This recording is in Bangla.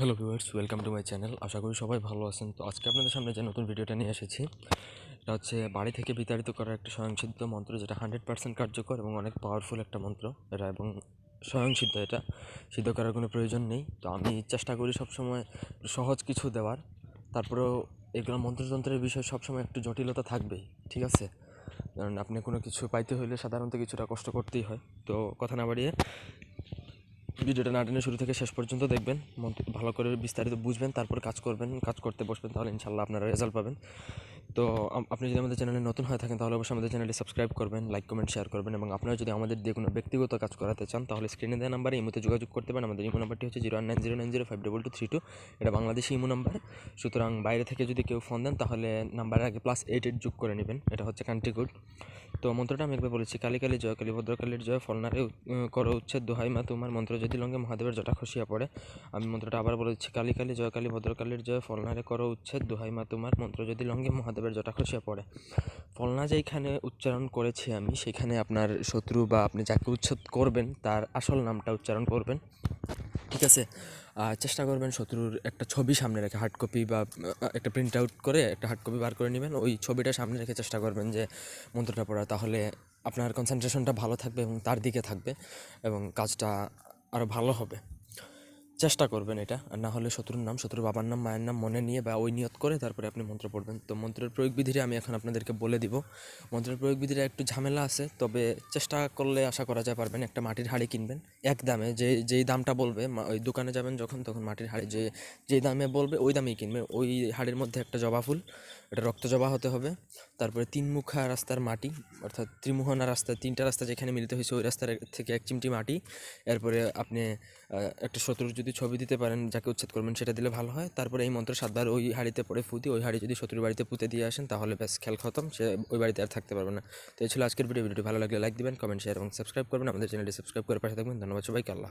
Hello viewers welcome to my channel আশা করি সবাই ভালো আছেন। তো আজকে আপনাদের সামনে যে নতুন ভিডিওটা নিয়ে এসেছি, এটা হচ্ছে বাড়ি থেকে বিতাড়িত করার একটা স্বয়ংসিদ্ধ মন্ত্র, যেটা হান্ড্রেড পার্সেন্ট কার্যকর এবং অনেক পাওয়ারফুল একটা মন্ত্র। এটা এবং স্বয়ংসিদ্ধ এটা, সিদ্ধ করার কোনো প্রয়োজন নেই। তো আমি চেষ্টা করি সবসময় সহজ কিছু দেওয়ার। তারপরেও এগুলো মন্ত্রতন্ত্রের বিষয়ে সবসময় একটু জটিলতা থাকবেই ঠিক আছে? কারণ আপনি কোনো কিছু পাইতে হইলে সাধারণত কিছুটা কষ্ট করতেই হয়। তো কথা না বাড়িয়ে ভিডিওটা নাটনের টেনে শুরু থেকে শেষ পর্যন্ত দেখবেন। মন ভালো করে বিস্তারিত বুঝবেন, তারপর কাজ করবেন, কাজ করতে বসবেন, তাহলে ইনশাল্লাহ আপনারা রেজাল্ট পাবেন। তো আপনি যদি আমাদের চ্যানেলে নতুন হয়ে থাকেন, তাহলে অবশ্যই আমাদের চ্যানেলটি সাবস্ক্রাইব করবেন লাইক কমেন্ট শেয়ার করবেন এবং আপনারা যদি আমাদের দিয়ে কোনো ব্যক্তিগত কাজ করাতে চান, তাহলে স্ক্রিনে দেওয়া নাম্বারে ইমোতে যোগাযোগ করতে পারেন। আমাদের ইমো নাম্বারটি হচ্ছে zero nine zero nine zero five double two three two এটা বাংলাদেশি ইমো নাম্বার সুতরাং বাইরে থেকে যদি কেউ ফোন দেন, তাহলে নাম্বারের আগে প্লাস এইট এইট যোগ করে নেবেন। এটা হচ্ছে কান্ট্রি কোড তো মন্ত্রটা আমি একবার বলেছি, কালী কালী জয়, কালী ভদ্রকালীর জয় ফলনারে করো উচ্ছেদ দোহাই মা, তোমার মন্ত্র যদি লঙ্গে মহাদেবের জটা খসিয়া পড়ে। আমি মন্ত্রটা আবার বলেছি, কালী কালী জয়, কালী ভদ্রকালীর জয় ফলনারে করো উচ্ছেদ দোহাই মা, তোমার মন্ত্র যদি লঙ্গে মহাদেবের জটা খসিয়া পড়ে। ফলনা যেখানে উচ্চারণ করেছি আমি, সেখানে আপনার শত্রু বা আপনি যাকে উচ্ছেদ করবেন, তার আসল নামটা উচ্চারণ করবেন। ঠিক আছে? চেষ্টা করবেন শত্রুর একটা ছবি সামনে রেখে হার্ড কপি বা একটা প্রিন্ট আউট করে, একটা হার্ড কপি বার করে নেবেন। ওই ছবিটা সামনে রেখে চেষ্টা করবেন যে, মন্ত্রটা পড়া, তাহলে আপনার কনসেন্ট্রেশনটা ভালো থাকবে এবং তার দিকে থাকবে এবং কাজটা আরও ভালো হবে। চেষ্টা করবেন এটা, আর না হলে শত্রুর নাম, শত্রুর বাবার নাম, মায়ের নাম মনে নিয়ে বা ওই নিয়ত করে তারপরে আপনি মন্ত্র পড়বেন। তো মন্ত্রের প্রয়োগ বিধিটা আমি এখন আপনাদেরকে বলে দিব। মন্ত্রের প্রয়োগ বিধিটা একটু ঝামেলা আছে, তবে চেষ্টা করলে আশা করা যায় পারবেন, একটা মাটির হাঁড়ি কিনবেন, এক দামে। যে, যেই দামটা বলবে ওই দোকানে যাবেন যখন, তখন মাটির হাঁড়ি, যে যেই দামে বলবে, ওই দামেই কিনবেন ওই হাঁড়ির মধ্যে একটা জবা ফুল, এটা রক্ত জবা হতে হবে। তারপরে তিন মুখা রাস্তার মাটি, অর্থাৎ ত্রিমোহনা রাস্তা, তিনটা রাস্তা যেখানে মিলিত হয়েছে, ওই রাস্তার থেকে এক চিমটি মাটি। এরপরে আপনি একটা শত্রুর যদি ছবি দিতে পারেন, যাকে উচ্ছেদ করবেন সেটা দিলে ভালো হয়। তারপরে এই মন্ত্র সাতবার ওই হাড়িতে পড়ে ফুতি ওই হাড়ি যদি শত্রুর বাড়িতে পুঁতে দিয়ে আসেন, তাহলে ব্যাস খেল খতম, সে ওই বাড়িতে আর থাকতে পারবে না। তো এই ছিল আজকের ভিডিও। ভিডিওটি ভালো লাগলে লাইক দিবেন, কমেন্ট, শেয়ার এবং সাবস্ক্রাইব করবেন। আমাদের চ্যানেলটি সাবস্ক্রাইব করে পাশে থাকবেন। ধন্যবাদ সবাইকে, আল্লাহ